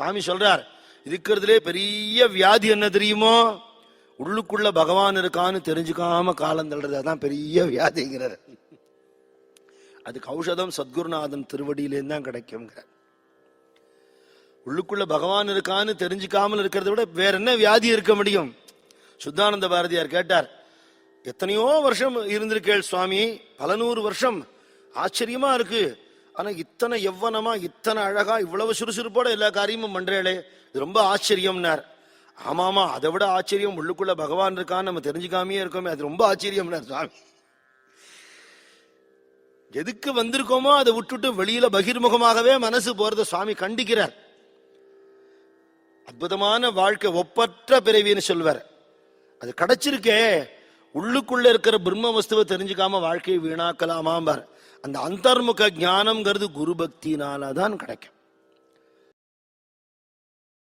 சுவாமி சொல்றார் இருக்கிறதுலே பெரிய வியாதி என்ன தெரியுமோ? உள்ளுக்குள்ள பகவான் இருக்கான்னு தெரிஞ்சுக்காம காலம் தள்ளுறது அதான் பெரிய வியாதிங்கிறார். அதுக்கு ஔஷதம் சத்குருநாதன் திருவடியிலேருந்து தான் கிடைக்குங்கிறார் உள்ளுக்குள்ள பகவான் இருக்கான்னு தெரிஞ்சுக்காமல் இருக்கிறத விட வேற என்ன வியாதி இருக்க முடியும்? சுத்தானந்த பாரதியார் கேட்டார் எத்தனையோ வருஷம் இருந்திருக்கேள் சுவாமி பல நூறு வருஷம் ஆச்சரியமா இருக்கு. ஆனா இத்தனை எவ்வனமா இத்தனை அழகா இவ்வளவு சுறுசுறுப்போட எல்லா காரியமும் பண்றேளே. இது ரொம்ப ஆச்சரியம்னார். ஆமாமா அதை விட ஆச்சரியம் உள்ளுக்குள்ள பகவான் இருக்கான்னு நம்ம தெரிஞ்சுக்காமயே இருக்கோமே. அது ரொம்ப ஆச்சரியம்னார் சுவாமி எதுக்கு வந்திருக்கோமோ அதை விட்டுட்டு வெளியில பகிர்முகமாகவே மனசு போறத சுவாமி கண்டிக்கிறார். அற்புதமான வாழ்க்கை ஒப்பற்ற பிறவின்னு சொல்வார். அது கிடைச்சிருக்கே. உள்ளுக்குள்ள இருக்கிற பிரம்ம வஸ்துவை தெரிஞ்சுக்காம வாழ்க்கையை வீணாக்கலாமாம்பார். அந்த அந்தர்முக ஞானம்ங்கிறது குரு பக்தினால தான் கிடைக்கும்.